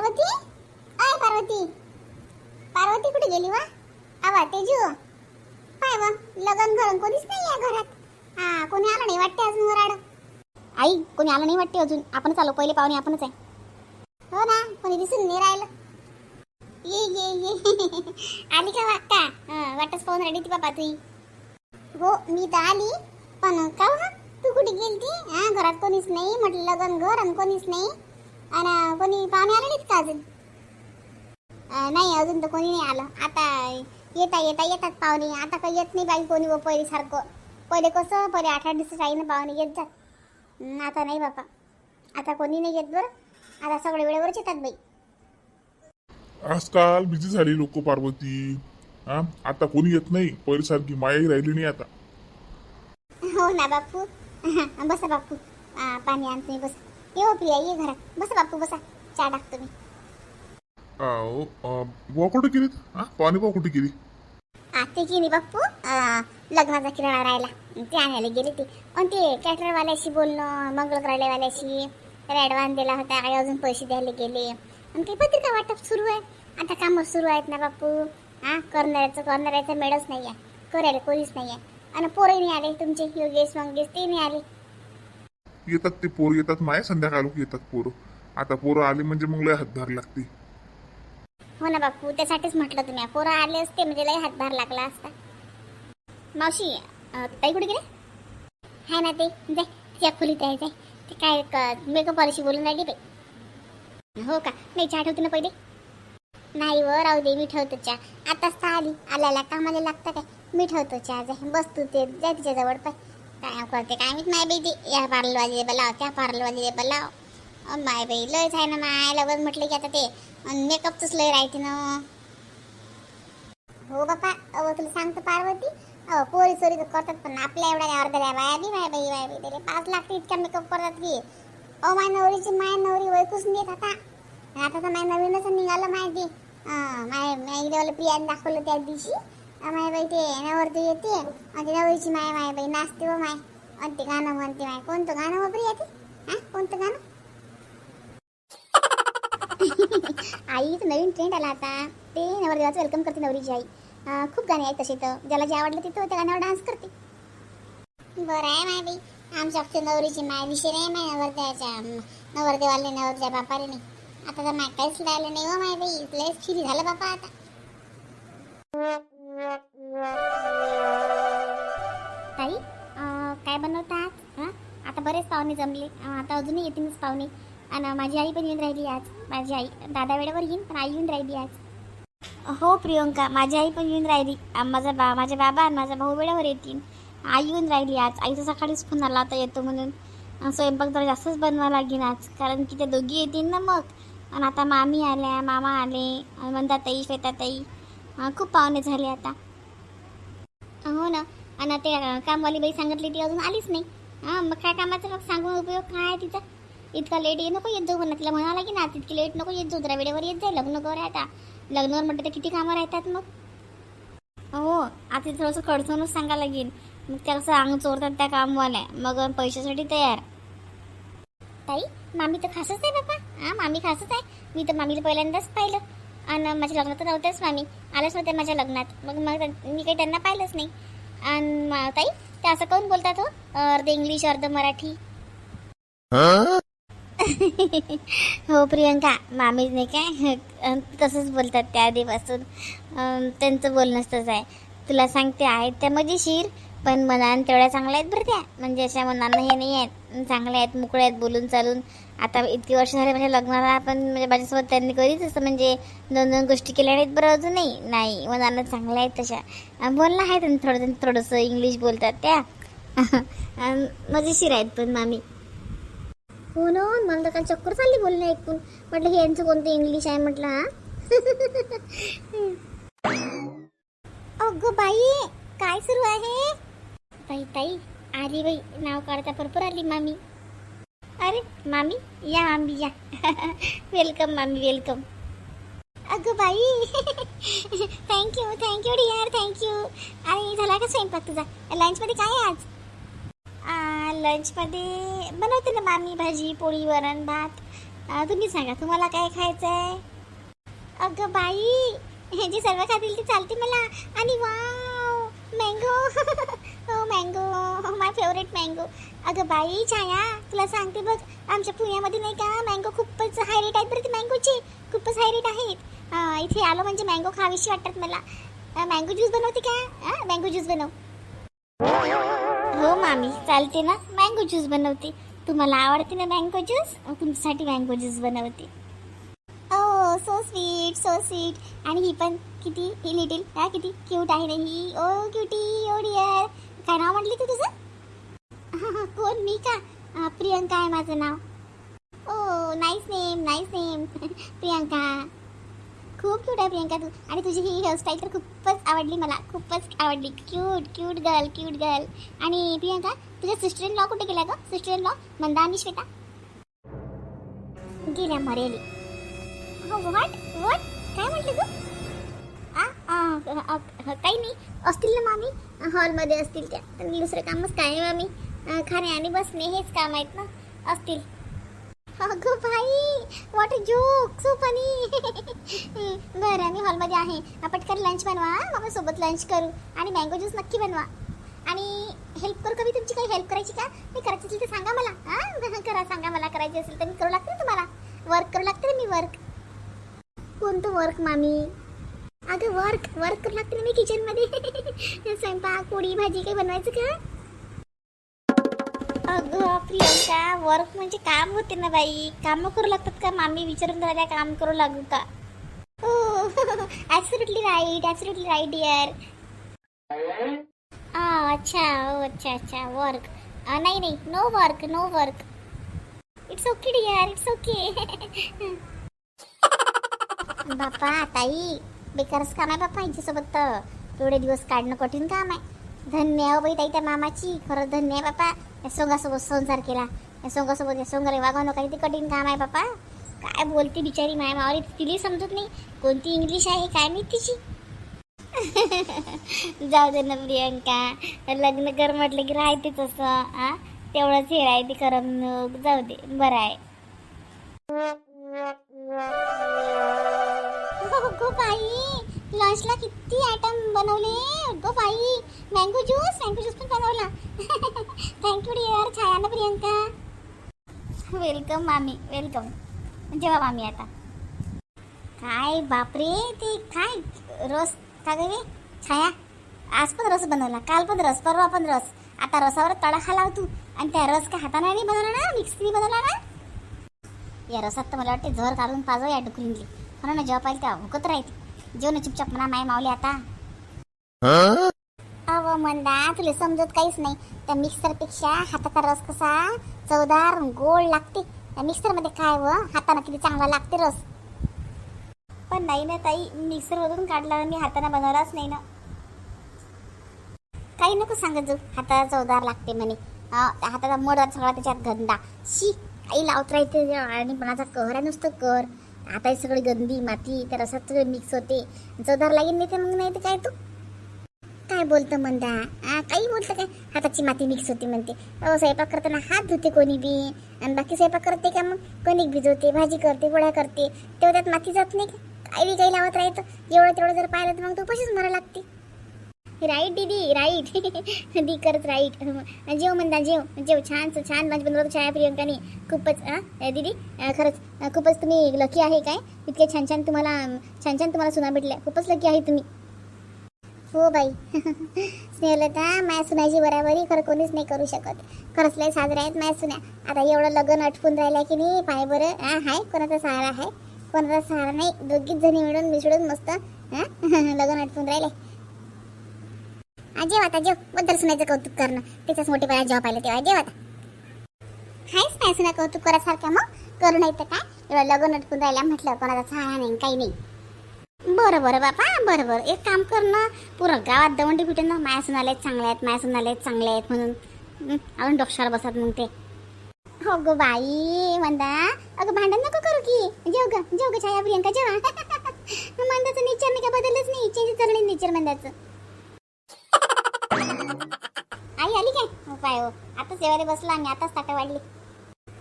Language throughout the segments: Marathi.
पार्वती? अय पार्वती. पार्वती कुठे गेली वा? आवा तेजू. पाय व लगन घरून कोणीच नाही आहे घरात. हा कोणी आलं नाही वाटते अजून वराड? आई कोणी आलं नाही वाटते अजून. आपणच आलो पहिले पाहुणे आपणच आहे. हो ना कोणी दिसून नाही राहिलं. ये ये ये. आली का वाटता हं, वाटच पाहून राहिली ती बाबा तुई. हो मी तर आली. पण का तू कुठे गेलती? हा घरात कोणीच नाही. म्हटलं लगन घर आणि कोणीच नाही. आणि कोणी पाहुणे आले का अजून? नाही अजून तर कोणी नाही आलं. आता येता येता येतात पाहुणे. आता काही येत नाही बाई कोणी पहिले सारखं. पहिले कसं पहिले आठ आठ दिवसाच्या आईनं पाहुणे येत जात. आता नाही बापा. आता कोणी नाही येत बरं. आता सगळे वेळेवरच येतात बाई. आजकाल बिझी झाली लोक पार्वती. हा? आता कोणी येत नाही. पहिल्यासारखी मायाही राहिली नाही आता. हो ना बापू. बसा बापू. पाणी आणतो बसा. ये हो प्रिया ये घरात. बसा बापू बसा. चहा टाकतो मी. बुवा कुठे गेलीत? हा पाणी बुवा कुठे गेली? आते बाप्पू आ, लग्नाचा किराणा राहिला ते आणायला गेले ते. आणि ते कॅटरवाल्याशी बोलणं मंगळग्रालयवाल्याशी ॲडव्हान्स दिला होता काही अजून पैसे द्यायला गेले. आणि काही पत्रिका वाटप सुरू आहे. आता कामं सुरू आहेत ना बापू. हा करणाऱ्याचं करणाऱ्याचं मेळच नाही आहे करायला कोणीच नाही आहे आणि पोरही नाही आले तुमचे योगेश मंगेश ते नाही आले. येतात ते पोर येतात माया संध्याकाळ लोक येतात पोर. आता पोरं आले म्हणजे मग लय हातभार लागते. हो ना बापू त्यासाठीच म्हटलं तुम्ही. पोरं आले असते म्हणजे लय हातभार लागला असता. मावशी अं, ताई कुठे गेले? हाय ना ते जाय तिच्या खोलीत आहे जाय. ते काय मेकअप पॉलिशी बोलून राहिली बाई. हो का? नाही चहा ठेवते ना पहिले? नाही व राहू दे मी ठेवतो चहा. आताच तर आली. आल्याला कामाला लागतं काय? मी ठेवतो चहा जाय. बस तू ते जाय तिच्याजवळ पाय. काय करते काय माहीत माय बाई ते या पार्लरवाली बोलाव त्या पार्लरवाली बोलाव अ, माय बाई लयच आहे ना माय लगन म्हटलं की आता ते आणि मेकअपच लय राहते ना हो बापा अहो तुला सांगतो पार्वती अहो पोरी सोरी तर करतात पण आपल्या एवढ्या अर्ध्या बाया बी माय बाई बाय बाई त्याला पाच लाख इतका मेकअप करतात की अहो माय नवरीची माय नवरी वैकून देत आता आणि आता तर माय नवीनच निघालं माहिती माय माय प्रियाने दाखवलं त्या दिवशी अ, माय बाई ते नवरती येते. आणि ते नवरीची माय माय बाई नाचते व माय. आणि ते गाणं म्हणते माय. कोणतं गाणं वापरी येते ते हा? कोणतं गाणं? आई तर नवीन ट्रेंड आला आता. ते नवरदेवाचं वेलकम करते नवरीची आई. खूप गाणे आहेत तसे तर. ज्याला जे आवडलं तिथं त्या गाण्यावर डान्स करते. बरं आहे माय बाई. आमच्या फक्त नवरीची माय विषय नाही माय नवरदेवाच्या. नवरदेवाला नवरदेवा बापाले नाही. आता तर माय काहीच राहिलं नाही हो माय बाई. लयच फिरी झालं बापा आता. ताई काय बनवता हां आता बरेच पाहुणे जमले. आता अजूनही येतीलच पाहुणे. आणि माझी आई पण येऊन राहिली आज. माझी आई दादा वेळेवर येईन पण आई येऊन राहिली आज. हो प्रियंका माझी आई पण येऊन राहिली. माझा बा माझे बाबा आणि माझा भाऊ वेळेवर येतील. आई येऊन राहिली आज. आईचा सकाळीच फोन आला आता येतो म्हणून. स्वयंपाक तर जास्तच बनवा लागेल आज. कारण की त्या दोघी येतील ना मग. आणि आता मामी आल्या मामा आले. आणि मंदाताई श्वेताताई खूप पाहुणे झाले आता. हो ना. आणि ते कामवाली बाई सांगितली ती अजून आलीच नाही. हां मग काय कामाचा मग सांगून उपयोग काय आहे तिचा? इतका लेट ये नको येत जाऊ म्हणा तिला म्हणाला की ना तितकी लेट नको येत जाऊ. जरा वेळेवर येत जाईल लग्न कर आता. लग्नावर म्हटलं तर किती कामं राहतात मग? हो आता थोडंसं खडचूनच सांगायला लागेल. मग त्याला अंग चोरतात त्या कामवाल्या. मग पैशासाठी तयार. ताई मामी तर खासच आहे बाबा हां मामी खासच आहे. मी तर मामीला पहिल्यांदाच पाहिलं. आणि माझ्या लग्नात तर नव्हत्याच मामी. आल्याच नव्हत्या माझ्या लग्नात. मग मग मी काही त्यांना पाहिलंच नाही. आणि ताई ते असं काऊन बोलतात हो? अर्ध इंग्लिश अर्ध मराठी. हो प्रियंका. मामी नाही काय? तसंच बोलतात त्या आधीपासून त्यांचं बोलणंच तसं आहे. तुला सांगते आहेत त्या मजेशीर पण मनानं तेवढ्या चांगल्या आहेत बरं त्या. म्हणजे अशा मनानं हे नाही आहेत. चांगल्या आहेत मोकळ्या आहेत बोलून चालून. आता इतकी वर्ष झाले म्हणजे लग्नाला पण म्हणजे माझ्यासोबत त्यांनी कधीच असं म्हणजे दोन दोन गोष्टी केल्या नाहीत बरं अजूनही. नाही मनानं चांगल्या आहेत तशा. बोलला बोलणं आहे त्यांनी थोडं थोडंसं इंग्लिश बोलतात त्या. मजेशीर आहेत पण मामी. हो ना मला तर काल चक्कर चालली बोलणं ऐकून. म्हटलं हे यांचं कोणतं इंग्लिश आहे? म्हटलं हा? अगं बाई काय सुरू आहे? ताई ताई आली बाई. नाव काढता भरपूर आली मामी. अरे मामी या मामी या. वेलकम मामी वेलकम अगं बाई थँक्यू थँक्यू डिअर थँक्यू आणि झाला का स्वयंपाक तुझा? लंचमध्ये काय आहे आज? लंचमध्ये बनवते ना मामी भाजी पोळी वरण भात. तुम्ही सांगा तुम्हाला काय खायचं आहे अगं बाई हे जे सर्व खातील ते चालते मला. आणि वाव मँगो हो मँगो माय फेवरेट मँगो अगं बाई छाया तुला सांगते बघ आमच्या पुण्यामध्ये नाही का मँगो खूपच हाय रेट आहेत बरं ते मँगोचे खूपच हाय रेट आहेत. इथे आलो म्हणजे मँगो खावीशी वाटतात मला. मँगो ज्यूस बनवते का? मँगो ज्यूस बनव. हो मामी चालते ना. मँगो ज्यूस बनवते. तुम्हाला आवडते ना मँगो ज्यूस तुमच्यासाठी मँगो ज्यूस बनवते. Oh so sweet so sweet आणि ही पण किती ही लिटिल हा किती क्यूट आहे ना ही. ओ क्युटी ओ डिअर काय नाव म्हटली तू तुझं? कोण? मी का? प्रियंका आहे माझं नाव. ओ nice name nice name Priyanka. खूप क्यूट आहे प्रियंका तू. आणि तुझी ही हेअरस्टाईल तर खूपच आवडली मला. खूपच आवडली. Cute cute girl cute girl आणि प्रियंका तुझ्या सिस्टर इन लॉ कुठे गेला ग? सिस्टर इन लॉ मंदा आणि श्वेता? गेल्या मरेली. हो वॉट व्हॉट काय म्हटलं तू? काही नाही. असतील ना मामी? हॉलमध्ये असतील त्या. त्यांनी दुसरं कामच काय मामी. खाणे आणि बसणे हेच काम आहेत ना? असतील. अगं भाई वॉट जोक सो फनी बरं मी हॉलमध्ये आहे. पटकन लंच बनवा मग सोबत लंच करू. आणि मँगो ज्यूस नक्की बनवा. आणि हेल्प करू का मी तुमची काही हेल्प करायची का? मी करायची असेल तर सांगा मला. हां? करा सांगा मला करायची असेल तर मी करू लागते ना तुम्हाला. वर्क करू लागते ना मी वर्क कोणतं वर्क मामी? अगं वर्क वर्क करू लागते ना मी किचनमध्ये स्वयंपाक पोळी भाजी काही बनवायचं का? अगं प्रियंका वर्क म्हणजे काम होते ना बाई. काम करू लागतात का? मामी विचारून राहिल्या काम करू लागू का? हो absolutely right absolutely right dear अच्छा ओ अच्छा अच्छा वर्क नाही नाही no work no work it's okay dear it's okay बापा ताई बेकारच काम आहे बापा यांच्यासोबत तर एवढे दिवस काढणं कठीण काम आहे. धन्य आहे बाई ताई त्या मामाची. खरंच धन्य आहे बापा. या सोंगासोबत संसार केला. या सोंगासोबत या सोंगारे वागवणं काही ते कठीण काम आहे बापा. काय बोलते बिचारी माय मावली तिला समजत नाही. कोणती इंग्लिश आहे काय मी तिची? जाऊ दे ना प्रियंका. लग्न कर म्हटलं की राहते तसं आ? तेवढंच हे राहते करमणूक जाऊ दे बरं आहे. खूप आई. लंचला किती आयटम बनवले? Go by mango juice mango juice पण बनवला. थँक्यू डिअर छाया ना प्रियंका. वेलकम मामी वेलकम जेव्हा मामी आता. काय बापरे ते काय रस? का गे छाया आज पण रस बनवला काल पण रस परवा पण रस. आता रसावर तडा खाला तू. आणि त्या रस का हाताने नाही बनवला ना? मिक्सनी बनवला ना? या रसात तर मला वाटते झर काढून पाजव या डुकरींली म्हणून ना जेव्हा पाहिजे तेव्हा भुकत राहते. जेवण चुपचाप म्हणा माय मावली आता. अव मंदा तुला समजत काहीच नाही. त्या मिक्सरपेक्षा हाताचा रस कसा चवदार गोड लागते. त्या मिक्सरमध्ये काय व? हाताने किती चांगला लागते रस. पण नाही ना ताई मिक्सरमधून काढला मी हाताने बनवलाच नाही ना. काही नको सांगत जाऊ. हाताला चवदार लागते म्हणे. हाताचा मड सगळा त्याच्यात गंदा. शी काही लावत राहते आणि मनाचा कहर आहे नुसतं कर आता सगळी गंदी माती त्या रसात सगळे मिक्स होते. चवदार लागेल नाही तर मग नाही तर काय तू? काय बोलतं म्हणता काही बोलतं काय? हाताची माती मिक्स होते म्हणते. अहो स्वयंपाक करताना हात धुते कोणी बी. आणि बाकी स्वयंपाक करते का मग? कणिक भिजवते भाजी करते गोळ्या करते. तेव्हा त्यात माती जात नाही का? काही बी काही लावत राहतं. एवढं तेवढं जर पाहिलं तर मग तू पशीच मरा लागते. राईट दीदी राईट दी करत राईट जेव म्हणता जेव जेव छान छान माझी बनवलं छाया प्रियंकाने. खूपच हां? दीदी खरंच खूपच तुम्ही लकी आहे काय? इतके छान छान तुम्हाला छान छान तुम्हाला सुना भेटल्या. खूपच लकी आहे तुम्ही. हो बाई. स्नेहलता माया सुनाची बराबरी खरं कोणीच नाही करू शकत. खरंच लय साजरा आहेत माया सुन्या. आता एवढं लग्न अटकून राहिलं की नाही पाय बरं हा हाय? कोणाचा सहारा आहे कोणाचा सहारा नाही? दोघीच जणी मिळून मिसळून मस्त हां लग्न अटकून राहिले. जेव आता जेव. बद्दल सुनायचं कौतुक करणं. त्याच्याच मोठेपणा जेव्हा पाहिलं तेव्हा जेव आता. हायच नाही सुना कौतुक करासारखं मग? करू नाही तर काय? एवढं लग्न अटकून राहिल्या म्हटलं कोणाचा सहारा नाही काही नाही. बरं बरं बापा. बरं बरं. एक काम कर ना. पुरं गावात दवंडी भेटेल ना. माया सुनाले चांगले आहेत माया सुनाले चांगले आहेत म्हणून. अजून आपण डोक्षावर बसत मग ते. हो गो बाई मंदा. अगं भांडण नको करू की. जेव ग जेव ग छाया प्रियंका जेवा. मंदाचं नेचर नाही का? बदलच नाही. चेंज झालं नेचर मंदाचं. आई आली काय? हो पाय हो. आता जेवायला बसला आणि आताच ताटं वाढली.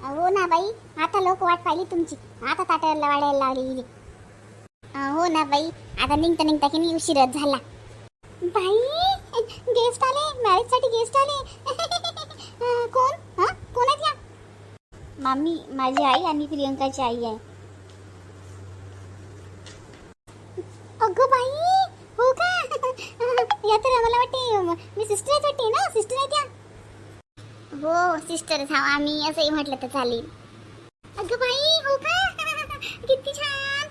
हो ना बाई आता लोक वाट पाहिली तुमची. आता ताटं वाढायला लावली अं, हो ना बाई आता निघता निघता की नाही उशीरच झाला. बाई गेस्ट आले मॅरेजसाठी गेस्ट आले. कोण? हा? कोण आहेत या? मामी माझी आई आणि प्रियंकाची आई आहे. अगं बाई हो का? या तर मला वाटते मी सिस्टर वाटते ना? सिस्टर हो सिस्टर हा आम्ही असंही म्हटलं तर चालेल. अगं बाई हो का? किती छान.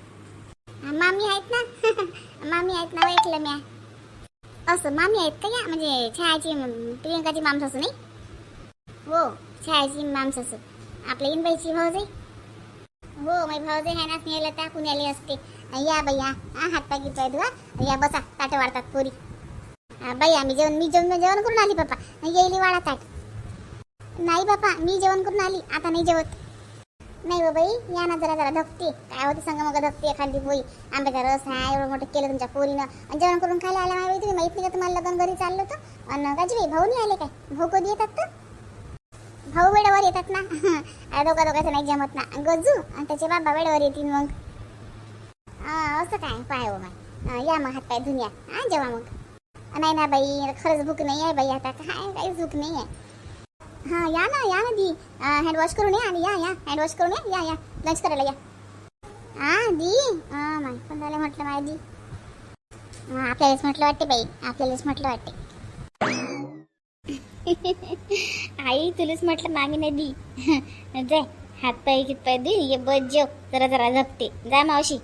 मामी आहेत ना? मामी आहेत ना ऐकलं म्या. असं मामी आहेत का या? म्हणजे छायाची प्रियंकाची माम मामसासू नाही? हो छायाची मामसासू आपल्या इनबाईची भाऊज हो माझी भाऊज आहे ना स्नेहला त्या पुण्याली असते. या बाई या. हा हात पाय गित धुवा. या बसा ताट वाढतात पोरी. हा, बाई आम्ही जेवण मी जेवण जेवण करून आली पप्पा. येईली वाढा ताट. नाही बापा मी जेवण करून आली आता नाही जेवत. नाही बाई या ना जरा जरा धकते काय होते सांगा मग धकते एखादी पोळी. आंब्याचा रस हा एवढं मोठं केलं तुमच्या पोरीनं. आणि जेवण करून खायला आला माहिती तुम्ही? माहीत नाही का तुम्हाला लग्न घरी चाललं होतं. आणि काजी भाऊ नाही आले काय? भाऊ कधी येतात तर? भाऊ वेळेवर येतात ना. अरे दोघा दोघाचं नाही जमत ना. गजू आणि त्याचे बाबा वेळेवर येतील मग. हा, असं काय? पाय हो मग या मग हात पाय धुन्या हा जेव्हा मग. नाही ना बाई खरंच भूक नाही आहे बाई आता. काय काहीच भूक नाही आहे. हा या ना या ना दी. हँड वॉश करून या आणि या या. हँड वॉश करून या. या या. लंच करायला या. हां दी. हा माय पण झालं म्हटलं माय दी. आपल्यालाच म्हटलं वाटते बाई. आपल्यालाच म्हटलं वाटते. आई तुलाच म्हटलं मागे नाही दी. जाय. हात पाय कित पाय दी ये बस जेव. जरा जरा झपते. जा मावशी.